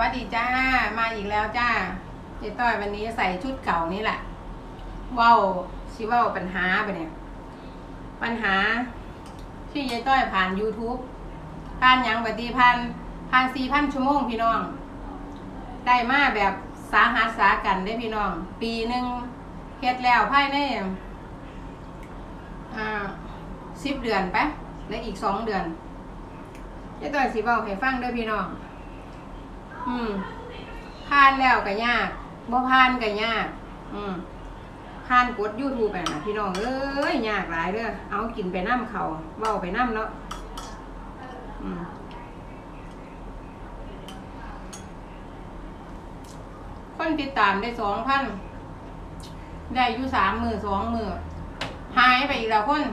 วัสดีจ้า มาอีกแล้วจ้าเจ๊ต้อยวันนี้ใส่ชุดเก่านี่แหละว้าวชิว้าปัญหาไปเนี่ย ปัญหาที่ยายต้อยผ่าน YouTube ผ่านยังปฏิพันผ่านสี่พันชั่วโมงพี่น้อง ได้มาแบบสาหัสสากันได้พี่น้อง ปีหนึ่งเฮ็ดแล้วภายในอ่าสิบเดือนไปและอีกสองเดือนยายต้อยสิเว้าให้ฟังด้อพี่น้อง อืมผ่านแล้วก็ยากบ่ผ่านก็ยาก อืมผ่านกด YouTube ไปนะพี่น้องเอ้ยยากหลายเด้อเอากินไปน้ำเขาเว้าไปน้ำเนาะอืมคนติดตามได้สองพันได้อยู่สามมือสองมือหายไปอีกแล้วคน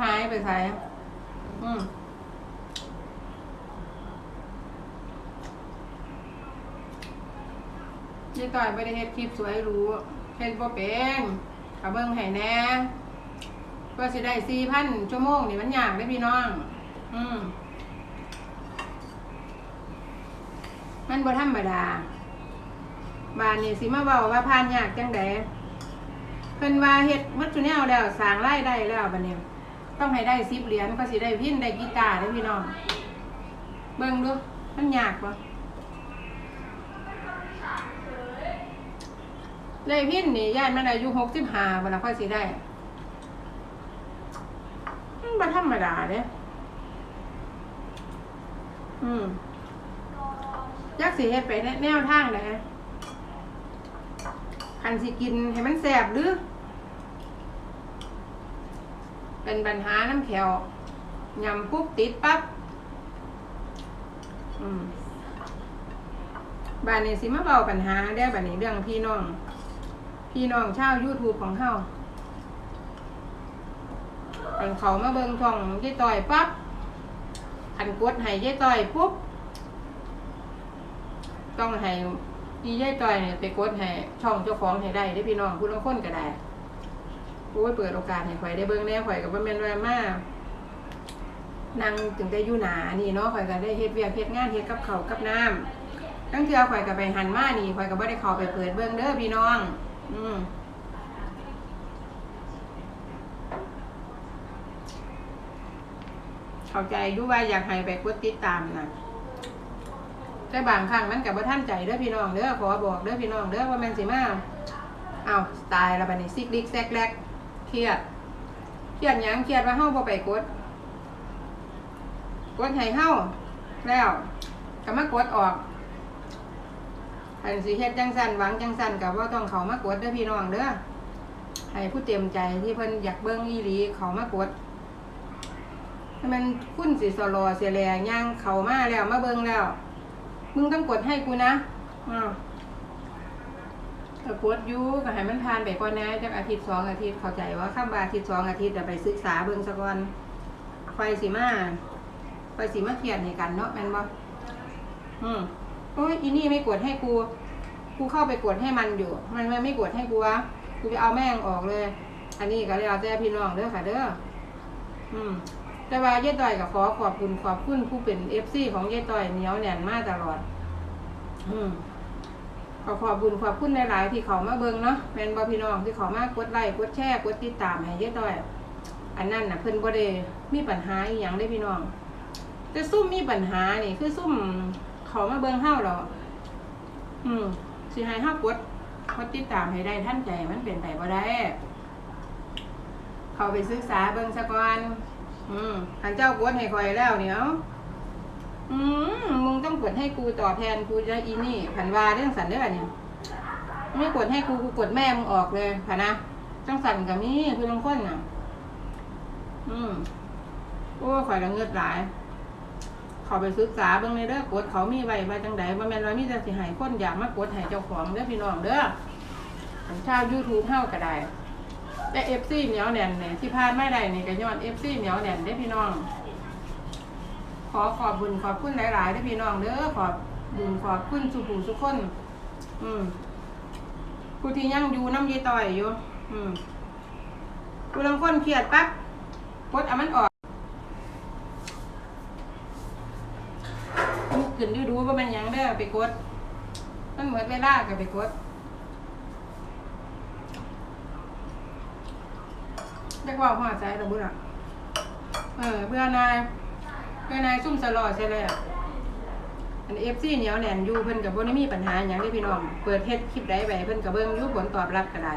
หายไปใส่อืมีต่อยไม่ได้เฮ็ดคลิปสวยรู้เฮ็ดบ่เป็นกะเบิ่งให้แน่ก็สิได้สี่พันชั่วโมงนี่มันยากได้พี่น้อง อืมมันบ่ธรรมดา บานนี่สิมาเว้าว่าผ่านยากจังไดเพิ่นว่าเฮ็ดมัดซุแนวแล้วสร้างรายได้แล้วบัดนี้ต้องให้ได้10เหรียญก็สิได้พินได้กีตาร์ได้พี่น้อง เบิ่งดูมันยากบ่ ได้พินนี่ย่านมันอายุหกสิบห้าเวลาค่อยสิได้มันบ่ธรรมดาเด้อืมจักสิเฮ็ดไปแนวทางไหนคันสิกินให้มันแสบหรือ เป็นปัญหาน้ำแขวยำปุ๊บติดปั๊บอืมบ้านนี้สิมาเบาปัญหาได้บ้านนี้เรื่องพี่น้อง พี่น้องชาว YouTube ของเขาเป็นเขามาเบิ่งช่องยายต่อยปั๊บขันกดให้ยายต่อยปุ๊บ ต้องให้อียายต่อยเนี่ยไปกดให้ช่องเจ้าของให้ได้ได้อพี่น้องผู้ลางคนก็ได้โอ้ยเปิดโอกาสให้ข่อยได้เบิ่งแน่ข่อยกับว่าแม่นว่ามานั่งถึงได้อยู่หนานี่เนาะข่อยก็ได้เฮ็ดเวียกเฮ็ดงานเฮ็ดกับเขาวกับน้ำตั้งเทื่อข่อยก็ไปหันมานี่ข่อยก็บ่ได้เข้าไปเปิดเบิ่งเด้อพี่น้อง อืมเข้าใจอยู่ว่าอยากให้ไปกดติดตามนะแต่บางครั้งมันกับว่าท่านใจเด้อพี่น้องเด้อขอบอกเด้อพี่น้องเด้อว่าแมนสิมาเอาตายแล้วบัดนี้ซิกลิกแซกแลกเครียดเครียดยังเครียดว่าเฮาบ่ไปกดกดให้เฮาแล้วก็มากดออก อันสิเฮ็ดจังสันหวังจังสันกับว่าต้องเขามากดเด้อพี่น้องเด้อให้ผู้เต็มใจที่เพิ่นอยากเบิ่งอีหลีเขามากดให้มันคุ้นสิสลอเสียแลย่างเขามาแล้วมาเบิ่งแล้ว มึงต้องกดให้กูนะอ้าวก็กดยูก็ให้มันผ่านไปก่อนนะจักอาทิตย์สองอาทิตย์เข้าใจว่าข้ามบาอาทิตย์สองอาทิตย์จะไปศึกษาเบิ่งซะก่อนไฟสิมาไฟสิมาเครียดให้กันเนาะแม่นบ่อืม โอ้ยอีนี่ไม่กดให้กูกูเข้าไปกดให้มันอยู่ มันไม่กดให้กูวะกูไปเอาแม่งออกเลย อันนี้ก็เลยเอาแต่พี่น้องเด้อค่ะเด้ออืม แต่ว่าเย้ต่อยกับขอขอบคุณขอบคุณผู้เป็นเอฟซีของเย้ต่อยเหนียวแน่นมากตลอด อืมขอขอบคุณขอบคุณหลายๆที่เขามาเบิงเนาะแมนบอพี่น้องที่เขามากดไลค์กดแชร์กดติดตามให้เย้ต่อย อันนั้นน่ะเพิ่นบ่ได้มีปัญหาอีหยังได้พี่น้อง แต่ซุ่มมีปัญหานี่คือซุ่ม เขามาเบิ่งเฮาหรออืมสิให้เฮากดกดติดตามให้ได้ท่านใจมันเป็นไปบ่ได้ เขาไปศึกษาเบิ่งซะก่อน อืมหันเจ้ากดให้คอยแล้วเดี๋ยอืมมึงต้องกดให้กูตอบแทนกูจะอีนี่ผันวาเรื่องสันได้ป่ะเนี่ยไม่กดให้กูกูกดแม่มึงออกเลยผ่ะนะจังสันกับนี่คือลงคนน่ะ อืมโอ้ข่อยละเงิดหลาย เขาไปศึกษาเบิ่งในเด้อกดเขามีไว้ไว้จังใดบ่แม่นว่ามีแต่สิให้คนอยากมากดให้เจ้าของเด้อพี่น้องเด้ออันชาว YouTube เฮาก็ได้แต่ FC เหนียวแน่นเนี่ยที่พลานไม่ได้นี่ก็ย้อน FC เหนียวแน่นเด้พี่น้อง ขอขอบบุญขอบคุณหลายๆเด้พี่น้องเด้อขอบบุญขอบคุณสุผู้สุกคน อืมผู้ที่ยังอยู่น้ำยีต่อยอยู่ อืมผู้ลางคนเครียดปั๊บกดเอามันออก มุกเก ขึ้นดูดูว่ามันยังเด้ไปกด มันเหมือนเวลากับไปกดเรียกว่าหัวใจระบุน่ะ เออเพื่อนายเพื่อนายซุ่มสลอดใช่เลยอะอันเอฟซีเหนียวแหนนอยู่เพิ่นกับโบ่ได้มีปัญหาอย่างได้พี่น้อง เปิดเฮ็ดคลิปใดไปเพิ่นกับเบิ่งยู่ผลตอบรับก็ได้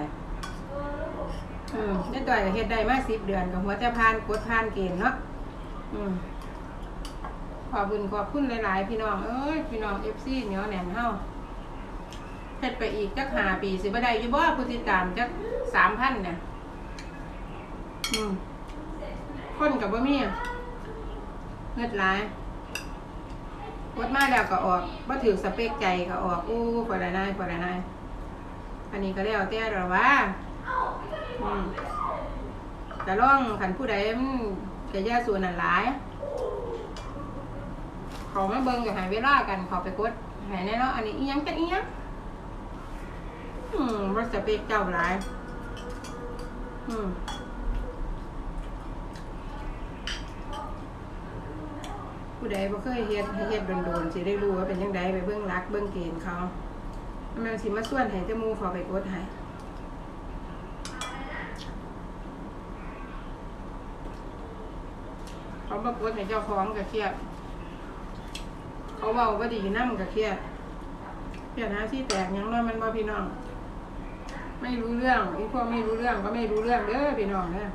อืมได้ต่อยก็เฮ็ดได้มาสิบเดือนกับหัวจะผ่านกดผ่านเกณฑ์เนาะอืม ขอบคุญขอบคุณหลาย ๆ พี่น้องเอ้ยพี่น้องเอฟซีเหนียวแหนนเฮาเฮ็ดไปอีกจักห้าปีสิบ่ได้อยู่บ่ผู้ติดตามจักสามพันเนี่ยอืมคนกับบ่มีเงิดหลายกดมาแล้วก็ออกบ่ถือสเปกใจก็ออกอู้พอได้นายพอได้นายอันนี้ก็แล้วแต่เราว่าอืมแต่ล่องขันผู้ใดมันจะย่าส่วนนั้นหลาย เขามาเบิ่งกับหายเวลากันเขาไปกดหายแน่เนาะอันนี้อียังกันอียังอืมบ่สเปกเจ้าหลาย อืมผู้ใดบ่เคยเฮ็ดให้เฮ็ดโดนๆสิได้รู้ว่าเป็นจังไดไปเบิ่งรักเบิ่งเกณฑ์เขามันสิมาส่วนให้แต่หมู่เขาไปกดให้เขาบ่กดให้เจ้าของก็เครียด เขาเว้าบ่ดีน้ำก็เครียดเครียดหาที่แตกยังเนาะมันบ่พี่น้อง ไม่รู้เรื่องอีพวกไม่รู้เรื่องก็ไม่รู้เรื่องเด้อพี่น้องเด้อ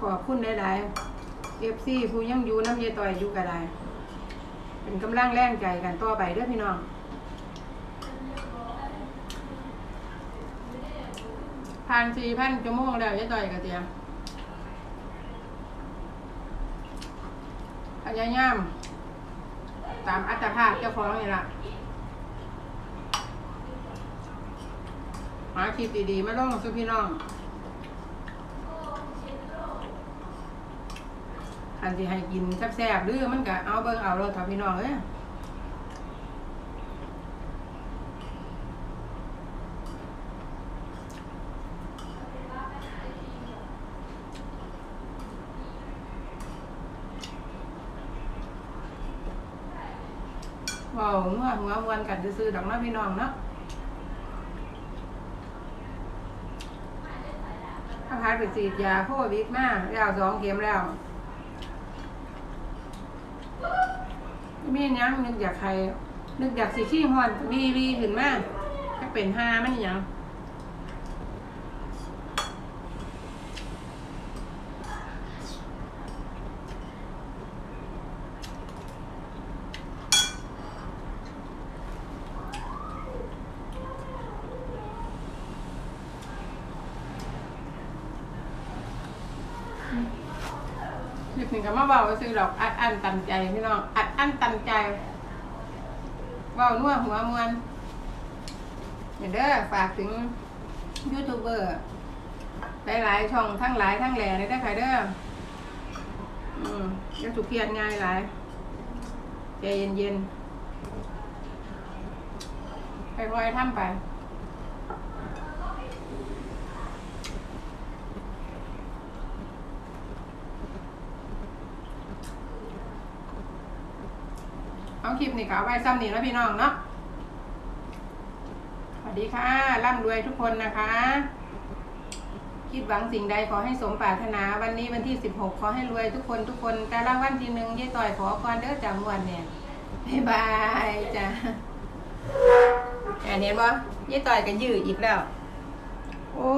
ขอบคุณหลายๆเอฟซีผู้ยังอยู่น้ำเยต่อยอยู่ก็ได้เป็นกำลังแรงใจกันต่อไปเด้อพี่น้องผ่านสี่พันชั่วโมงแล้วเยต่อยก็เตียมพยายาม ตามอัตภาพเจ้าของนี่ล่ะหาคลิปดีๆมาลงสุพี่น้องคันสิให้กินแซ่บๆหรือมันก็เอาเบิ่งเอาเราทำพี่น้องเอ้ย ว้าวหัวหัวมวนกันซื้อๆดอกไม้พี่น้องเนาะถ้าพายไปฉีดยาโควิดมาแล้วสองเข็มแล้วมีนยังนึกอยากใครนึกอยากสิขี้หอนวีวีขึ้นมากถ้าเป็นห้ามันยัง คลิปนี้ก็มาเบาซื้อดอกอัดอั้นตันใจพี่น้องอัดอั้นตันใจเบานัวหัวมวนเด้อฝากถึงยูทูบเบอร์หลายๆช่องทั้งหลายทั้งแหล่เลยได้อค่ะเด้ออืมยังถูกเครียดง่ายหลายใจเย็นๆค่อยๆทำไป เอาคลิปนี้ก็เอาไว้ซ้ำนี่แล้วพี่น้องเนาะสวัสดีค่ะร่ำรวยทุกคนนะคะ คิดหวังสิ่งใดขอให้สมปรารถนาวันนี้วันที่สิบหกขอให้รวยทุกคนทุกคน แต่ละวันที่หนึ่งยี่ต่อยขอก่อนเด้อจากวันเนี่ยบ๊ายบายจ้ะอ่าเห็นบ่ยี่ต่อยกันยืดอีกแล้ว โอ้